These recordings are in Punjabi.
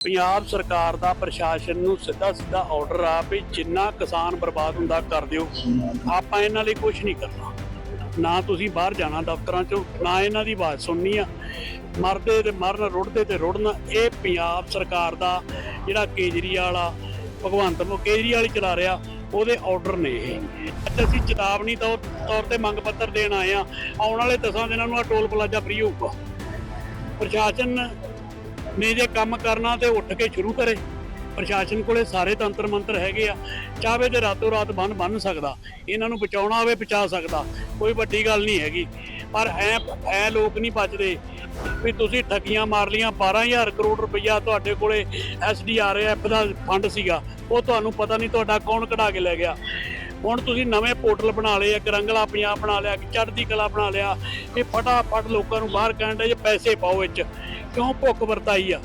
ਪੰਜਾਬ ਸਰਕਾਰ ਦਾ ਪ੍ਰਸ਼ਾਸਨ ਨੂੰ ਸਿੱਧਾ ਸਿੱਧਾ ਆਰਡਰ ਆ ਵੀ ਜਿੰਨਾ ਕਿਸਾਨ ਬਰਬਾਦ ਹੁੰਦਾ ਕਰ ਦਿਓ। ਆਪਾਂ ਇਹਨਾਂ ਲਈ ਕੁਝ ਨਹੀਂ ਕਰਨਾ। ਨਾ ਤੁਸੀਂ ਬਾਹਰ ਜਾਣਾ ਦਫ਼ਤਰਾਂ 'ਚੋਂ, ਨਾ ਇਹਨਾਂ ਦੀ ਆਵਾਜ਼ ਸੁਣਨੀ ਆ। ਮਰਦੇ ਤੇ ਮਰਨ, ਰੁੜਦੇ ਤੇ ਰੁੜਨ, ਇਹ ਪੰਜਾਬ ਸਰਕਾਰ ਦਾ ਜਿਹੜਾ ਕੇਜਰੀਵਾਲ ਆ, ਭਗਵੰਤ ਮਾਨ ਕੇਜਰੀਵਾਲ ਹੀ ਚਲਾ ਰਿਹਾ, ਉਹਦੇ ਆਰਡਰ ਨੇ ਇਹ। ਅੱਜ ਅਸੀਂ ਚੇਤਾਵਨੀ ਤੌਰ ਤੌਰ ਤੇ ਮੰਗ ਪੱਤਰ ਦੇਣ ਆਏ ਆ। ਆਉਣ ਵਾਲੇ 10 ਦਿਨਾਂ ਨੂੰ ਆ ਟੋਲ ਪਲਾਜ਼ਾ ਫ੍ਰੀ ਹੋਊਗਾ। ਪ੍ਰਸ਼ਾਸਨ ਨੇ ਜੇ ਕੰਮ ਕਰਨਾ ਤੇ ਉੱਠ ਕੇ ਸ਼ੁਰੂ ਕਰੇ। ਪ੍ਰਸ਼ਾਸਨ ਕੋਲੇ ਸਾਰੇ ਤੰਤਰ ਮੰਤਰ ਹੈਗੇ ਆ। ਚਾਹਵੇ ਤੇ ਰਾਤੋਂ ਰਾਤ ਬੰਨ ਬੰਨ ਸਕਦਾ। ਇਹਨਾਂ ਨੂੰ ਬਚਾਉਣਾ ਹੋਵੇ ਬਚਾ ਸਕਦਾ। ਕੋਈ ਵੱਡੀ ਗੱਲ ਨਹੀਂ ਹੈਗੀ। ਪਰ ਐ ਐ ਲੋਕ ਨਹੀਂ ਬਚਦੇ ਵੀ ਤੁਸੀਂ ਠੱਗੀਆਂ ਮਾਰ ਲੀਆਂ 12000 ਕਰੋੜ ਰੁਪਈਆ ਤੁਹਾਡੇ ਕੋਲੇ ਐਸਡੀਆਰਐਫ ਦਾ ਫੰਡ ਸੀਗਾ। ਉਹ ਤੁਹਾਨੂੰ ਪਤਾ ਨਹੀਂ ਤੁਹਾਡਾ ਕੌਣ ਕਢਾ ਕੇ ਲੈ ਗਿਆ। ਹੁਣ ਤੁਸੀਂ ਨਵੇਂ ਪੋਰਟਲ ਬਣਾ ਲਏ ਇੱਕ ਰੰਗਲਾ ਪੰਜਾਬ ਬਣਾ ਲਿਆ ਚੜ੍ਹਦੀ ਕਲਾ ਬਣਾ ਲਿਆ। ਇਹ ਫਟਾਫਟ ਲੋਕਾਂ ਨੂੰ ਬਾਹਰ ਕਹਿਣ ਦੇ ਜੇ ਪੈਸੇ ਪਾਓ ਵਿੱਚ। ਕਿਉਂ ਭੁੱਖ ਵਰਤਾਈ ਆ?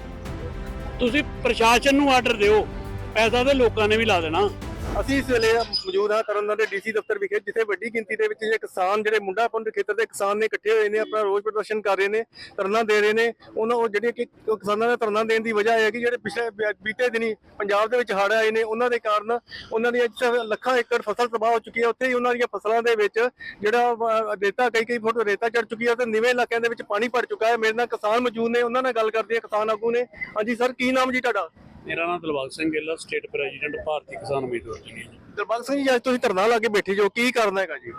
ਤੁਸੀਂ ਪ੍ਰਸ਼ਾਸਨ ਨੂੰ ਆਰਡਰ ਦਿਓ, ਪੈਸਾ ਤੇ ਲੋਕਾਂ ਨੇ ਵੀ ਲਾ ਦੇਣਾ। ਅਸੀਂ ਇਸ ਵੇਲੇ ਮੌਜੂਦ ਹਾਂ ਤਰਨਤਾਰਨ ਦੇ ਡੀਸੀ ਦਫ਼ਤਰ ਵਿਖੇ, ਜਿੱਥੇ ਵੱਡੀ ਗਿਣਤੀ ਦੇ ਵਿੱਚ ਜਿਹੜੇ ਕਿਸਾਨ ਜਿਹੜੇ ਮੁੰਡਾਪੁੰਡ ਖੇਤਰ ਦੇ ਕਿਸਾਨ ਨੇ ਇਕੱਠੇ ਹੋਏ ਨੇ, ਆਪਣਾ ਰੋਸ ਪ੍ਰਦਰਸ਼ਨ ਕਰ ਰਹੇ ਨੇ, ਧਰਨਾ ਦੇ ਰਹੇ ਨੇ। ਉਹਨਾਂ ਉਹ ਜਿਹੜੇ ਕਿ ਕਿਸਾਨਾਂ ਦਾ ਧਰਨਾ ਦੇਣ ਦੀ ਵਜ੍ਹਾ ਹੈ ਕਿ ਜਿਹੜੇ ਪਿਛਲੇ ਬੀਤੇ ਦਿਨੀ ਪੰਜਾਬ ਦੇ ਵਿੱਚ ਹੜ੍ਹ ਆਏ ਨੇ, ਉਹਨਾਂ ਦੇ ਕਾਰਨ ਉਹਨਾਂ ਦੀ ਅੱਜ ਲੱਖਾਂ ਏਕੜ ਫਸਲ ਤਬਾਹ ਹੋ ਚੁੱਕੀ ਹੈ, ਉੱਥੇ ਹੀ ਉਹਨਾਂ ਦੀਆਂ ਫਸਲਾਂ ਦੇ ਵਿੱਚ ਜਿਹੜਾ ਰੇਤਾ, ਕਈ ਕਈ ਫੁੱਟ ਰੇਤਾ ਚੜ ਚੁੱਕੀ ਹੈ ਤੇ ਨਿਵੇਂ ਇਲਾਕਿਆਂ ਦੇ ਵਿੱਚ ਪਾਣੀ ਭਰ ਚੁੱਕਾ ਹੈ। ਮੇਰੇ ਨਾਲ ਕਿਸਾਨ ਮੌਜੂਦ ਨੇ, ਉਹਨਾਂ ਨਾਲ ਗੱਲ ਕਰਦੇ ਆ ਕਿਸਾਨ ਆਗੂ ਨੇ। ਹਾਂਜੀ, ਸਰ, ਕੀ ਨਾਮ ਜੀ ਤੁਹਾਡਾ? ਮੇਰਾ ਨਾਮ Dilbagh Singh Gill state president Bharti Kisan Mazdoor union ਦਰਬਾਗ Singh ji ਅੱਜ ਤੁਸੀਂ ਧਰਨਾ ਲਾ ਕੇ ਬੈਠੇ ਜੋ ਕੀ ਕਰਨਾ ਹੈਗਾ ਜੀ?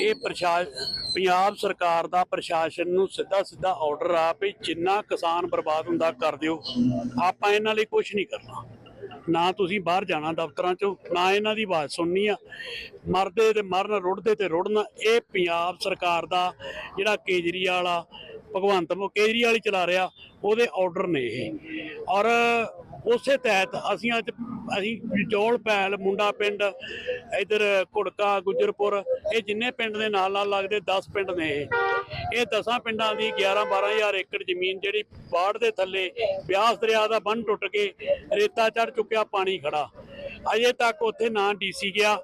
ਇਹ ਪ੍ਰਸ਼ਾਸਨ ਪੰਜਾਬ ਸਰਕਾਰ ਦਾ ਪ੍ਰਸ਼ਾਸਨ ਨੂੰ ਸਿੱਧਾ ਸਿੱਧਾ ਆਰਡਰ ਆ ਵੀ ਜਿੰਨਾ ਕਿਸਾਨ ਬਰਬਾਦ ਹੁੰਦਾ ਕਰ ਦਿਓ। ਆਪਾਂ ਇਹਨਾਂ ਲਈ ਕੁਝ ਨਹੀਂ ਕਰਨਾ। ਨਾ ਤੁਸੀਂ ਬਾਹਰ ਜਾਣਾ ਦਫ਼ਤਰਾਂ 'ਚੋਂ ਨਾ ਇਹਨਾਂ ਦੀ ਆਵਾਜ਼ ਸੁਣਨੀ ਆ। ਮਰਦੇ ਤੇ ਮਰਨ ਰੁੜਦੇ ਤੇ ਰੁੜਨ ਇਹ ਪੰਜਾਬ ਸਰਕਾਰ ਦਾ ਜਿਹੜਾ ਕੇਜਰੀਵਾਲ ਆ ਭਗਵੰਤ ਮਾਨ ਕੇਜਰੀਵਾਲ ਹੀ ਚਲਾ ਰਿਹਾ ਉਹਦੇ ਆਰਡਰ ਨੇ ਇਹ। ਔਰ ਉਸੇ ਤਹਿਤ ਅਸੀਂ ਅੱਜ, ਅਸੀਂ ਜੋਲ ਪੈਲ, ਮੁੰਡਾ ਪਿੰਡ, ਇਧਰ ਘੁੜਕਾ, ਗੁਜਰਪੁਰ, ਇਹ ਜਿੰਨੇ ਪਿੰਡ ਦੇ ਨਾਲ ਨਾਲ ਲੱਗਦੇ 10 ਪਿੰਡ ਨੇ ਇਹ। ਇਹ 10 ਪਿੰਡਾਂ ਦੀ 11 12000 ਏਕੜ ਜ਼ਮੀਨ ਜਿਹੜੀ ਬਾੜ ਦੇ ਥੱਲੇ ਬਿਆਸ ਦਰਿਆ ਦਾ ਬੰਨ ਟੁੱਟ ਕੇ ਰੇਤਾ ਚੜ ਚੁੱਕਿਆ, ਪਾਣੀ ਖੜਾ ਅਜੇ ਤੱਕ ਉੱਥੇ ਨਾ ਡੀਸੀ ਗਿਆ,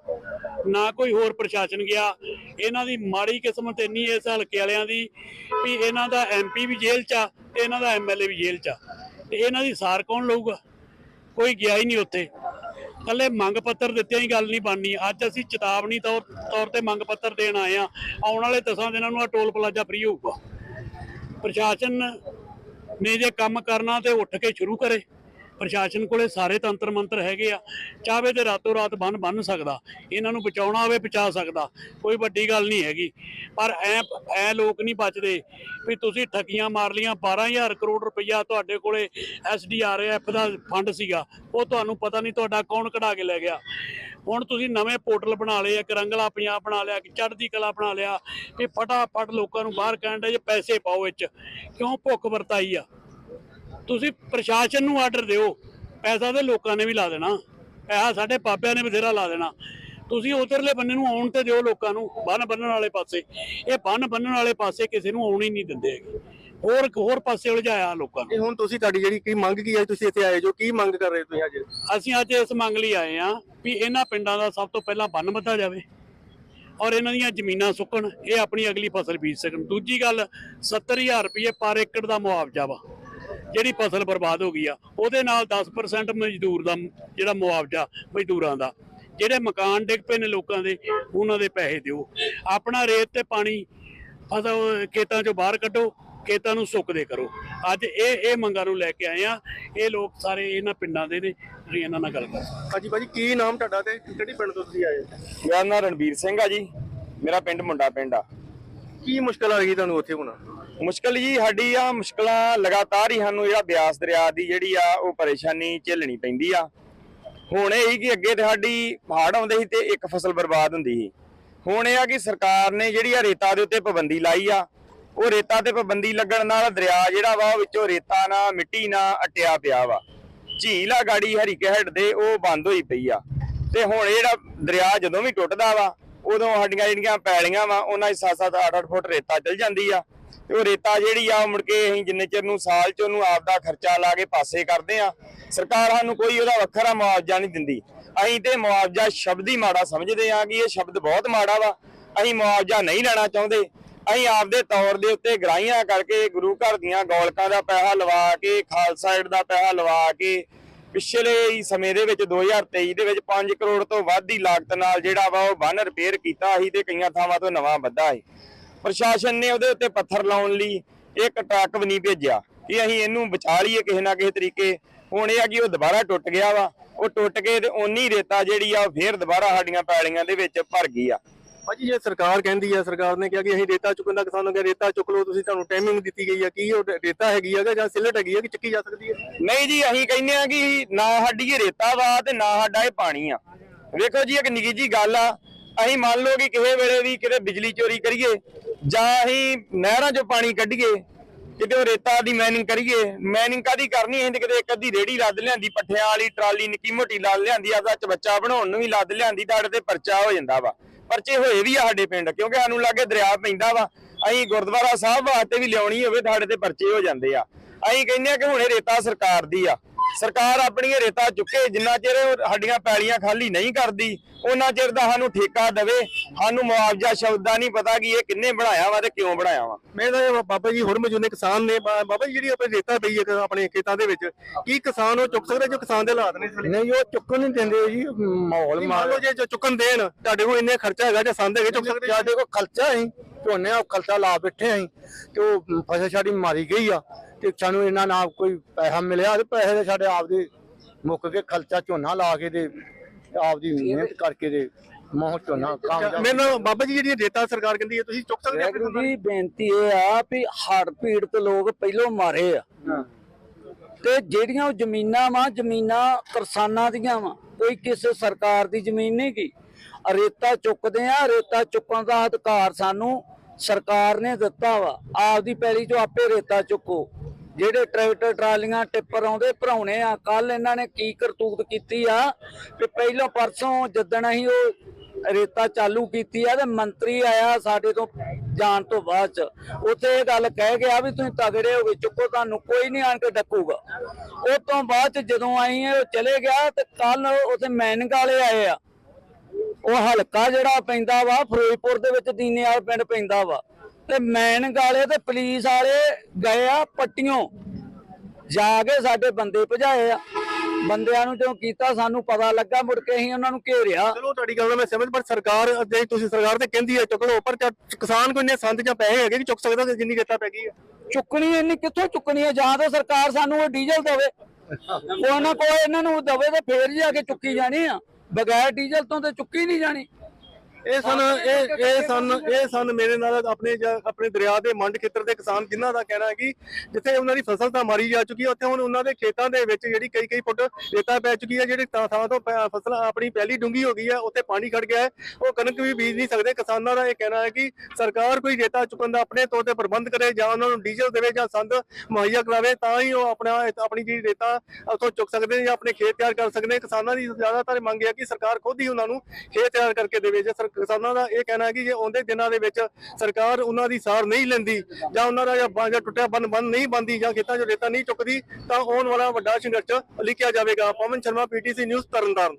ਨਾ ਕੋਈ ਹੋਰ ਪ੍ਰਸ਼ਾਸਨ ਗਿਆ। ਇਹਨਾਂ ਦੀ ਮਾੜੀ ਕਿਸਮਤ ਇੰਨੀ ਇਸ ਹਲਕੇ ਵਾਲਿਆਂ ਦੀ ਵੀ ਇਹਨਾਂ ਦਾ ਐਮਪੀ ਵੀ ਜੇਲ੍ਹ 'ਚ ਆ ਤੇ ਇਹਨਾਂ ਦਾ ਐਮਐਲਏ ਵੀ ਜੇਲ੍ਹ 'ਚ ਆ। ਤੇ ਇਹਨਾਂ ਦੀ ਸਾਰ ਕੌਣ ਲਊਗਾ? ਕੋਈ ਗਿਆ ਹੀ ਨਹੀਂ ਉੱਥੇ। ਕੱਲੇ ਮੰਗ ਪੱਤਰ ਦਿੱਤਿਆਂ ਹੀ ਗੱਲ ਨਹੀਂ ਬਣਨੀ। ਅੱਜ ਅਸੀਂ ਚੇਤਾਵਨੀ ਤੌਰ ਤੌਰ ਤੇ ਮੰਗ ਪੱਤਰ ਦੇਣ ਆਏ ਆ ਆਉਣ ਵਾਲੇ 10 ਦਿਨਾਂ ਨੂੰ ਆ ਟੋਲ ਪਲਾਜ਼ਾ ਫ੍ਰੀ ਹੋਊਗਾ। ਪ੍ਰਸ਼ਾਸਨ ਨੇ ਜੇ ਕੰਮ ਕਰਨਾ ਤੇ ਉੱਠ ਕੇ ਸ਼ੁਰੂ ਕਰੇ। ਪ੍ਰਸ਼ਾਸਨ ਕੋਲੇ ਸਾਰੇ ਤੰਤਰ ਮੰਤਰ ਹੈਗੇ ਆ ਚਾਹਵੇ ਤੇ ਰਾਤੋਂ ਰਾਤ ਬੰਨ ਬੰਨ ਸਕਦਾ, ਇਹਨਾਂ ਨੂੰ ਬਚਾਉਣਾ ਹੋਵੇ ਬਚਾ ਸਕਦਾ, ਕੋਈ ਵੱਡੀ ਗੱਲ ਨਹੀਂ ਹੈਗੀ। ਪਰ ਐ ਐ ਲੋਕ ਨਹੀਂ ਬਚਦੇ ਵੀ ਤੁਸੀਂ ਠੱਗੀਆਂ ਮਾਰ ਲੀਆਂ 12000 ਕਰੋੜ ਰੁਪਈਆ ਤੁਹਾਡੇ ਕੋਲੇ ਐਸਡੀਆਰਐਫ ਦਾ ਫੰਡ ਸੀਗਾ, ਉਹ ਤੁਹਾਨੂੰ ਪਤਾ ਨਹੀਂ ਤੁਹਾਡਾ ਕੌਣ ਕਢਾ ਕੇ ਲੈ ਗਿਆ। ਹੁਣ ਤੁਸੀਂ ਨਵੇਂ ਪੋਰਟਲ ਬਣਾ ਲਏ, ਇੱਕ ਰੰਗਲਾ ਪੰਜਾਬ ਬਣਾ ਲਿਆ, ਇੱਕ ਚੜ੍ਹਦੀ ਕਲਾ ਬਣਾ ਲਿਆ ਇਹ ਫਟਾਫਟ ਲੋਕਾਂ ਨੂੰ ਬਾਹਰ ਕਹਿਣ ਦੇ ਜੇ ਪੈਸੇ ਪਾਓ ਵਿੱਚ, ਕਿਉਂ ਭੁੱਖ ਵਰਤਾਈ ਆ? ਤੁਸੀਂ ਪ੍ਰਸ਼ਾਸਨ ਨੂੰ ਆਰਡਰ ਦਿਓ। ਪੈਸਾ ਤੇ ਲੋਕਾਂ ਨੇ ਵੀ ਲਾ ਦੇਣਾ। ਪੈਸਾ ਸਾਡੇ ਬਾਬਿਆਂ ਨੇ ਬਥੇਰਾ ਲਾ ਦੇਣਾ। ਤੁਸੀਂ ਉਧਰਲੇ ਬੰਨੇ ਨੂੰ ਆਉਣ ਤੇ ਦਿਓ ਲੋਕਾਂ ਨੂੰ ਬੰਨ ਬੰਨਣ ਵਾਲੇ ਪਾਸੇ। ਇਹ ਬੰਨ ਬੰਨਣ ਵਾਲੇ ਪਾਸੇ ਕਿਸੇ ਨੂੰ ਆਉਣ ਹੀ ਨਹੀਂ ਦਿੰਦੇ ਹੈਗੇ। ਹੋਰ ਹੋਰ ਪਾਸੇ ਉਲਝਾਇਆ ਲੋਕਾਂ ਨੂੰ। ਇਹ ਹੁਣ ਤੁਸੀਂ ਤੁਹਾਡੀ ਜਿਹੜੀ ਕੀ ਮੰਗ ਕੀ ਹੈ ਤੁਸੀਂ ਇੱਥੇ ਆਏ ਜੋ ਕੀ ਮੰਗ ਕਰ ਰਹੇ ਤੁਸੀਂ ਅੱਜ? ਅਸੀਂ ਅੱਜ ਇਸ ਮੰਗ ਲਈ ਆਏ ਆ ਵੀ ਇਹਨਾਂ ਪਿੰਡਾਂ ਦਾ ਸਭ ਤੋਂ ਪਹਿਲਾਂ ਬੰਨ ਬੱਧਾ ਜਾਵੇ ਔਰ ਇਹਨਾਂ ਦੀਆਂ ਜ਼ਮੀਨਾਂ ਸੁੱਕਣ ਇਹ ਆਪਣੀ ਅਗਲੀ ਫਸਲ ਬੀਜ ਸਕਣ। ਦੂਜੀ ਗੱਲ 70000 ਰੁਪਏ ਪਰ ਏਕੜ ਦਾ ਮੁਆਵਜ਼ਾ ਵਾ। ਜਿਹੜੀ ਫਸਲ ਬਰਬਾਦ ਹੋ ਗਈ ਆ ਉਹਦੇ ਨਾਲ 10% ਮਜ਼ਦੂਰ ਦਾ ਜਿਹੜਾ ਮੁਆਵਜ਼ਾ ਮਜ਼ਦੂਰਾਂ ਦਾ। ਜਿਹੜੇ ਮਕਾਨ ਡਿੱਗ ਪਏ ਨੇ ਲੋਕਾਂ ਦੇ ਉਹਨਾਂ ਦੇ ਪੈਸੇ ਦਿਓ। ਆਪਣਾ ਰੇਤ ਤੇ ਪਾਣੀ ਫਸਲ ਖੇਤਾਂ ਚੋਂ ਬਾਹਰ ਕੱਢੋ ਖੇਤਾਂ ਨੂੰ ਸੁੱਕਦੇ ਕਰੋ। ਅੱਜ ਇਹ ਇਹ ਮੰਗਾਂ ਨੂੰ ਲੈ ਕੇ ਆਏ ਆ। ਇਹ ਲੋਕ ਸਾਰੇ ਇਹਨਾਂ ਪਿੰਡਾਂ ਦੇ ਨੇ ਤੁਸੀਂ ਇਹਨਾਂ ਨਾਲ ਗੱਲ ਕਰੋ। ਹਾਂਜੀ ਭਾਜੀ ਕੀ ਨਾਮ ਤੁਹਾਡਾ ਤੇ ਕਿਹੜੀ ਪਿੰਡ ਤੋਂ ਤੁਸੀਂ ਆਏ ਮੇਰਾ ਨਾਮ ਰਣਬੀਰ ਸਿੰਘ ਆ ਜੀ। ਮੇਰਾ ਪਿੰਡ ਮੁੰਡਾ ਪਿੰਡ ਆ। ਕੀ ਮੁਸ਼ਕਲ ਆ ਰਹੀ ਤੁਹਾਨੂੰ ਉੱਥੇ ਹੁਣ? ਮੁਸ਼ਕਲ ਜੀ ਸਾਡੀ ਆ, ਮੁਸ਼ਕਲਾਂ ਲਗਾਤਾਰ ਹੀ ਸਾਨੂੰ ਜਿਹੜਾ ਬਿਆਸ ਦਰਿਆ ਦੀ ਜਿਹੜੀ ਆ, ਉਹ ਪਰੇਸ਼ਾਨੀ ਝੇਲਣੀ ਪੈਂਦੀ ਆ। ਹੁਣ ਇਹ ਹੀ ਕਿ ਅੱਗੇ ਤੇ ਸਾਡੀ ਹੜ੍ਹ ਆਉਂਦੇ ਸੀ ਤੇ ਇੱਕ ਫਸਲ ਬਰਬਾਦ ਹੁੰਦੀ ਸੀ। ਹੁਣ ਇਹ ਆ ਕਿ ਸਰਕਾਰ ਨੇ ਜਿਹੜੀ ਆ ਰੇਤਾ ਦੇ ਉੱਤੇ ਪਾਬੰਦੀ ਲਾਈ ਆ। ਉਹ ਰੇਤਾ ਤੇ ਪਾਬੰਦੀ ਲੱਗਣ ਨਾਲ ਦਰਿਆ ਜਿਹੜਾ ਵਾ, ਉਹ ਵਿੱਚੋਂ ਰੇਤਾ ਨਾ, ਮਿੱਟੀ ਨਾ ਅਟਿਆ ਪਿਆ ਵਾ। ਝੀਲ ਆ ਗਾੜੀ ਹਰੀਕੇ ਹੈਡ ਦੇ, ਉਹ ਬੰਦ ਹੋਈ ਪਈ ਆ। ਤੇ ਹੁਣ ਇਹ ਜਿਹੜਾ ਦਰਿਆ ਜਦੋਂ ਵੀ ਟੁੱਟਦਾ ਵਾ, ਉਦੋਂ ਸਾਡੀਆਂ ਜਿਹੜੀਆਂ ਪੈਲੀਆਂ ਵਾ, ਉਹਨਾਂ 'ਚ 7-7 8-8 ਫੁੱਟ ਰੇਤਾ ਚਲ ਜਾਂਦੀ ਆ। ਤੇ ਉਹ ਰੇਤਾ ਜਿਹੜੀ ਆ, ਉਹ ਮੁੜ ਕੇ ਅਸੀਂ ਜਿੰਨੇ ਚਿਰ ਨੂੰ ਸਾਲ 'ਚ ਉਹਨੂੰ ਆਪਦਾ ਖਰਚਾ ਲਾ ਕੇ ਪਾਸੇ ਕਰਦੇ ਆ, ਸਰਕਾਰ ਸਾਨੂੰ ਕੋਈ ਉਹਦਾ ਵੱਖਰਾ ਮੁਆਵਜ਼ਾ ਨਹੀਂ ਦਿੰਦੀ। ਅਸੀਂ ਤੇ ਮੁਆਵਜ਼ਾ ਸ਼ਬਦ ਹੀ ਮਾੜਾ ਸਮਝਦੇ ਆ ਕਿ ਇਹ ਸ਼ਬਦ ਬਹੁਤ ਮਾੜਾ ਵਾ। ਅਸੀਂ ਮੁਆਵਜ਼ਾ ਨਹੀਂ ਲੈਣਾ ਚਾਹੁੰਦੇ। ਅਸੀਂ ਆਪਦੇ ਤੌਰ ਦੇ ਉੱਤੇ ਗ੍ਰਾਹੀਆਂ ਕਰਕੇ ਗੁਰੂ ਘਰ ਦੀਆਂ ਗੋਲਕਾਂ ਦਾ ਪੈਸਾ ਲਵਾ ਕੇ, ਖਾਲਸਾ ਏਡ ਦਾ ਪੈਸਾ ਲਵਾ ਕੇ, ਪਿਛਲੇ ਹੀ ਸਮੇਂ ਦੇ ਵਿੱਚ 2023 ਦੇ ਵਿੱਚ 5 ਕਰੋੜ ਤੋਂ ਵੱਧ ਦੀ ਲਾਗਤ ਨਾਲ ਜਿਹੜਾ ਵਾ ਉਹ ਬੰਨ ਰਿਪੇਅਰ ਕੀਤਾ ਸੀ ਤੇ ਕਈਆਂ ਥਾਵਾਂ ਤੋਂ ਨਵਾਂ ਬੱਧਾ ਸੀ। ਪ੍ਰਸ਼ਾਸਨ ਨੇ ਉਹਦੇ ਉੱਤੇ ਪੱਥਰ ਲਾਉਣ ਲਈ ਇੱਕ ਟਰੱਕ ਵੀ ਨਹੀਂ ਭੇਜਿਆ। ਕਿ ਅਸੀਂ ਇਹਨੂੰ ਬਚਾ ਲਈਏ ਕਿਸੇ ਨਾ ਕਿਸੇ ਤਰੀਕੇ। ਹੁਣ ਇਹ ਆ ਕਿ ਉਹ ਦੁਬਾਰਾ ਟੁੱਟ ਗਿਆ ਵਾ। ਉਹ ਟੁੱਟ ਕੇ ਤੇ ਓਨੀ ਰੇਤਾ ਜਿਹੜੀ ਆ ਫੇਰ ਦੁਬਾਰਾ ਸਾਡੀਆਂ ਪੈਲੀਆਂ ਦੇ ਵਿੱਚ ਭਰ ਗਈ ਆ। ਭਾਜੀ ਜੇ ਸਰਕਾਰ ਕਹਿੰਦੀ ਹੈ ਸਰਕਾਰ ਨੇ ਕਿਹਾ ਕਿ ਅਸੀਂ ਰੇਤਾ ਚੁੱਕਣ ਦਾ ਕਿਸਾਨਾਂ ਨੂੰ ਕਿਹਾ ਰੇਤਾ ਚੁੱਕ ਲਓ ਤੁਸੀਂ ਤੁਹਾਨੂੰ ਟਾਈਮਿੰਗ ਦਿੱਤੀ ਗਈ ਹੈ ਕੀ ਉਹ ਰੇਤਾ ਹੈਗੀ ਹੈਗਾ ਜਾਂ ਸਿਲਟ ਹੈਗੀ ਹੈ ਕਿ ਚੱਕੀ ਜਾ ਸਕਦੀ ਹੈ ਨਹੀਂ ਜੀ ਅਸੀਂ ਕਹਿੰਦੇ ਆ ਕਿ ਨਾ ਸਾਡੀ ਇਹ ਰੇਤਾ ਵਾ ਤੇ ਨਾ ਸਾਡਾ ਇਹ ਪਾਣੀ ਆ। ਵੇਖੋ ਜੀ ਇੱਕ ਨਿੱਕੀ ਜੀ ਗੱਲ ਆ। ਅਸੀਂ ਮੰਨ ਲਓ ਕਿ ਕਿਸੇ ਵੇਲੇ ਵੀ ਕਿਤੇ ਬਿਜਲੀ ਚੋਰੀ ਕਰੀਏ ਜਾਂ ਅਸੀਂ ਨਹਿਰਾਂ 'ਚੋਂ ਪਾਣੀ ਕੱਢੀਏ, ਕਿਤੇ ਉਹ ਰੇਤਾ ਦੀ ਮਾਈਨਿੰਗ ਕਰੀਏ ਮਾਈਨਿੰਗ ਕਾਦੀ ਕਰਨੀ ਅਸੀਂ ਕਿਤੇ ਇੱਕ ਅੱਧੀ ਰੇੜੀ ਲੱਦ ਲਿਆਂਦੀ, ਪੱਠਿਆਂ ਵਾਲੀ ਟਰਾਲੀ ਨਿੱਕੀ ਮੋਟੀ ਲੱਦ ਲਿਆਂਦੀ, ਆਪਦਾ ਚਬੱਚਾ ਬਣਾਉਣ ਨੂੰ ਵੀ ਲੱਦ ਲਿਆਂਦੀ ਤੁਹਾਡੇ ਤੇ ਪਰਚਾ ਹੋ ਜਾਂਦਾ ਵਾ। ਪਰਚੇ ਹੋਏ ਵੀ ਆ ਸਾਡੇ ਪਿੰਡ, ਕਿਉਂਕਿ ਸਾਨੂੰ ਲਾਗੇ ਦਰਿਆ ਪੈਂਦਾ ਵਾ। ਅਸੀਂ ਗੁਰਦੁਆਰਾ ਸਾਹਿਬ ਵਾਸਤੇ ਵੀ ਲਿਆਉਣੀ ਹੋਵੇ ਸਾਡੇ ਤੇ ਪਰਚੇ ਹੋ ਜਾਂਦੇ ਆ। ਅਸੀਂ ਕਹਿੰਦੇ ਆ ਕਿ ਹੁਣੇ ਰੇਤਾ ਸਰਕਾਰ ਦੀ ਆ। ਸਰਕਾਰ ਆਪਣੀ ਰੇਤਾ ਚੁੱਕੇ ਜਿੰਨਾ ਚਿਰ ਸਾਡੀਆਂ ਪੈਲੀਆਂ ਖਾਲੀ ਨਹੀਂ ਕਰਦੀ ਉਹਨਾਂ ਚਿਰ ਦਾ ਸਾਨੂੰ ਠੇਕਾ ਦੇਵੇ। ਸਾਨੂੰ ਮੁਆਵਜ਼ਾ ਸ਼ਬਦ ਦਾ ਨਹੀਂ ਪਤਾ ਕਿ ਇਹ ਕਿੰਨੇ ਬਣਾਇਆ ਵਾ ਤੇ ਕਿਉਂ ਬਣਾਇਆ ਵਾ। ਮੈਂ ਤਾਂ ਇਹ ਬਾਬਾ ਜੀ ਹੋਰ ਮੌਜੂਦ ਨੇ ਕਿਸਾਨ ਨੇ ਬਾ- ਬਾਬਾ ਜੀ ਜਿਹੜੀ ਆਪਣੀ ਰੇਤਾ ਪਈ ਹੈ ਆਪਣੇ ਖੇਤਾਂ ਦੇ ਵਿੱਚ ਕੀ ਕਿਸਾਨ ਉਹ ਚੁੱਕ ਸਕਦਾ ਜੋ ਕਿਸਾਨ ਦੇ ਹਾਲਾਤ ਨੇ ਇਸ ਵੇਲੇ? ਨਹੀਂ ਉਹ ਚੁੱਕਣ ਨਹੀਂ ਦਿੰਦੇ ਜੀ ਮਾਹੌਲ ਮੰਨ ਮਾਰ ਲਓ ਜੇ ਜੋ ਚੁੱਕਣ ਦੇਣ ਤੁਹਾਡੇ ਕੋਲ ਇੰਨੇ ਖਰਚਾ ਹੈਗਾ ਜਾਂ ਸੰਦ ਹੈਗੇ ਚੁੱਕ ਸਕਦੇ? ਸਾਡੇ ਕੋਲ ਖਰਚਾ ਹੈ ਝੋਨੇ ਉਹ ਖਰਚਾ ਲਾ ਬੈਠੇ ਆਂ ਤੇ ਉਹ ਫਸਲ ਸਾਡੀ ਮਾਰੀ ਗਈ ਆ। ਤੇ ਸਾਨੂੰ ਇਹਨਾਂ ਨਾਲ ਕੋਈ ਪੈਸਾ ਮਿਲਿਆ ਤੇ ਪੈਸੇ ਦੇ ਸਾਡੇ ਆਪਦੇ ਮੁੱਕ ਕੇ ਖਰਚਾ ਝੋਨਾ ਲਾ ਕੇ ਤੇ ਆਪਦੀ ਮਿਹਨਤ ਕਰਕੇ ਤੇ ਮੋਹ ਝੋਨਾ ਕਾਮਯਾਬ ਮੇਰੇ ਨਾਲ ਬਾਬਾ ਜੀ ਜਿਹੜੀ ਰੇਤਾ ਸਰਕਾਰ ਕਹਿੰਦੀ ਹੈ ਤੁਸੀਂ ਚੁੱਕ ਸਕਦੇ ਹੋ ਜੀ ਬੇਨਤੀ ਇਹ ਆ ਵੀ ਹੜ੍ਹ ਪੀੜਤ ਲੋਕ ਪਹਿਲੋਂ ਮਾਰੇ ਆ। ਤੇ ਜਿਹੜੀਆਂ ਉਹ ਜ਼ਮੀਨਾਂ ਵਾ ਜ਼ਮੀਨਾਂ ਕਿਸਾਨਾਂ ਦੀਆਂ ਵਾ ਕੋਈ ਕਿਸੇ ਸਰਕਾਰ ਦੀ ਜ਼ਮੀਨ ਨਹੀਂ ਗੀ। ਰੇਤਾ ਚੁੱਕਦੇ ਆ ਰੇਤਾ ਚੁੱਕਣ ਦਾ ਅਧਿਕਾਰ ਸਾਨੂੰ ਸਰਕਾਰ ਨੇ ਦਿੱਤਾ ਵਾ। ਆਪਦੀ ਪੈਲੀ ਚੋਂ ਆਪੇ ਰੇਤਾ ਚੁੱਕੋ। ਜਿਹੜੇ ਟਰੈਕਟਰ, ਟਰਾਲੀਆਂ, ਟਿੱਪਰ ਆਉਂਦੇ, ਭਰਾਉਣੇ ਆ। ਕੱਲ ਇਹਨਾਂ ਨੇ ਕੀ ਕਰਤੂਤ ਕੀਤੀ ਆ ਵੀ ਪਹਿਲੋਂ ਪਰਸੋਂ ਜਿੱਦਣ ਅਸੀਂ ਉਹ ਰੇਤਾ ਚਾਲੂ ਕੀਤੀ ਆ ਤੇ ਮੰਤਰੀ ਆਇਆ ਸਾਡੇ ਤੋਂ ਜਾਣ ਤੋਂ ਬਾਅਦ ਚ। ਉੱਥੇ ਇਹ ਗੱਲ ਕਹਿ ਗਿਆ ਵੀ ਤੁਸੀਂ ਤਗੜੇ ਹੋ ਗਏ, ਚੁੱਕੋ ਤੁਹਾਨੂੰ ਕੋਈ ਨਹੀਂ ਆਣ ਕੇ ਡੱਕੂਗਾ। ਉਹ ਤੋਂ ਬਾਅਦ ਚ ਜਦੋਂ ਆਈ ਇਹ ਚਲੇ ਗਿਆ ਤੇ ਕੱਲ ਉੱਥੇ ਮੈਨਿੰਗ ਵਾਲੇ ਆਏ ਆ। ਉਹ ਹਲਕਾ ਜਿਹੜਾ ਪੈਂਦਾ ਵਾ, ਫਿਰੋਜ਼ਪੁਰ ਦੇ ਵਿੱਚ ਦੀਨੇਵਾਲ ਪਿੰਡ ਪੈਂਦਾ ਵਾ। ਤੇ ਮੈਨਿੰਗ ਵਾਲੇ ਤੇ ਪੁਲਿਸ ਵਾਲੇ ਗਏ ਆ ਪੱਟੀਆਂ ਜਾ ਕੇ ਸਾਡੇ ਬੰਦੇ ਭਜਾਏ ਆ। ਬੰਦਿਆਂ ਨੂੰ ਜਦੋਂ ਕੀਤਾ ਸਾਨੂੰ ਪਤਾ ਲੱਗਾ ਮੁੜ ਕੇ ਅਸੀਂ ਉਹਨਾਂ ਨੂੰ ਘੇਰਿਆ। ਚਲੋ ਤੁਹਾਡੀ ਗੱਲ ਮੈਂ ਸਮਝ ਪਰ ਸਰਕਾਰ ਜੇ ਤੁਸੀਂ ਸਰਕਾਰ ਤੇ ਕਹਿੰਦੀ ਹੈ ਚੁੱਕ ਲਓ। ਪਰ ਕਿਸਾਨ ਕੋਈ ਇੰਨੇ ਸੰਦ ਜਾਂ ਪੈਸੇ ਹੈਗੇ ਕਿ ਚੁੱਕ ਸਕਦਾ ਜਿੰਨੀ ਰੇਤਾ ਪੈ ਗਈ ਹੈ ਚੁੱਕਣੀ ਇੰਨੀ ਕਿੱਥੋਂ ਚੁੱਕਣੀ ਹੈ? ਜਾਂ ਤਾਂ ਸਰਕਾਰ ਸਾਨੂੰ ਉਹ ਡੀਜ਼ਲ ਦੇਵੇ। ਉਹ ਨਾ ਕੋਈ ਇਹਨਾਂ ਨੂੰ ਦੇਵੇ ਤੇ ਫੇਰ ਜਾ ਕੇ ਚੁੱਕੀ ਜਾਣੀ ਆ। ਬਗੈਰ ਡੀਜ਼ਲ ਤੋਂ ਤੇ ਚੁੱਕੀ ਨਹੀਂ ਜਾਣੀ। ਇਹ ਸਨ ਇਹ ਇਹ ਸਨ ਇਹ ਸਨ ਮੇਰੇ ਨਾਲ ਆਪਣੇ ਆਪਣੇ ਦਰਿਆ ਦੇ ਮੰਡ ਖੇਤਰ ਦੇ ਕਿਸਾਨ ਜਿਨ੍ਹਾਂ ਦਾ ਕਹਿਣਾ ਹੈ ਕਿ ਜਿੱਥੇ ਉਹਨਾਂ ਦੀ ਫਸਲ ਤਾਂ ਮਾਰੀ ਜਾ ਚੁੱਕੀ ਹੈ ਉੱਥੇ ਹੁਣ ਉਹਨਾਂ ਦੇ ਖੇਤਾਂ ਦੇ ਵਿੱਚ ਜਿਹੜੀ ਕਈ ਕਈ ਫੁੱਟ ਰੇਤਾ ਪੈ ਚੁੱਕੀ ਹੈ ਜਿਹੜੀ ਥਾਂ ਥਾਂ ਤੋਂ ਫਸਲ ਆਪਣੀ ਪਹਿਲੀ ਡੂੰਗੀ ਹੋ ਗਈ ਹੈ ਉੱਥੇ ਪਾਣੀ ਖੜ ਗਿਆ ਹੈ। ਉਹ ਕਣਕ ਵੀ ਬੀਜ ਨਹੀਂ ਸਕਦੇ। ਕਿਸਾਨਾਂ ਦਾ ਇਹ ਕਹਿਣਾ ਹੈ ਕਿ ਸਰਕਾਰ ਕੋਈ ਰੇਤਾ ਚੁੱਕਣ ਦਾ ਆਪਣੇ ਤੌਰ ਤੇ ਪ੍ਰਬੰਧ ਕਰੇ ਜਾਂ ਉਹਨਾਂ ਨੂੰ ਡੀਜ਼ਲ ਦੇਵੇ ਜਾਂ ਸੰਦ ਮੁਹੱਈਆ ਕਰਾਵੇ ਤਾਂ ਹੀ ਉਹ ਆਪਣਾ ਆਪਣੀ ਜਿਹੜੀ ਰੇਤਾ ਉੱਥੋਂ ਚੁੱਕ ਸਕਦੇ ਨੇ ਜਾਂ ਆਪਣੇ ਖੇਤ ਤਿਆਰ ਕਰ ਸਕਦੇ ਨੇ। ਕਿਸਾਨਾਂ ਦੀ ਜ਼ਿਆਦਾਤਰ ਮੰਗ ਹੈ ਕਿ ਸਰਕਾਰ ਖੁਦ ਹੀ ਉਹਨਾਂ ਨੂੰ ਖੇਤ ਤਿਆਰ ਕਰਕੇ ਦੇਵੇ। ਜੇ ਸਰ- ਕਿਸਾਨਾਂ ਦਾ ਇਹ ਕਹਿਣਾ ਹੈ ਕਿ ਜੇ ਆਉਂਦੇ ਦਿਨਾਂ ਦੇ ਵਿੱਚ ਸਰਕਾਰ ਉਹਨਾਂ ਦੀ ਸਾਰ ਨਹੀਂ ਲੈਂਦੀ ਜਾਂ ਉਹਨਾਂ ਦਾ ਜਾਂ ਟੁੱਟਿਆ ਬੰਨ ਬੰਨ ਨਹੀਂ ਬੰਦੀ ਜਾਂ ਖੇਤਾਂ 'ਚ ਰੇਤਾ ਨਹੀਂ ਚੁੱਕਦੀ, ਤਾਂ ਆਉਣ ਵਾਲਾ ਵੱਡਾ ਸੰਘਰਸ਼ ਲਿਖਿਆ ਜਾਵੇਗਾ। Pawan Sharma PTC news Tarn Taran.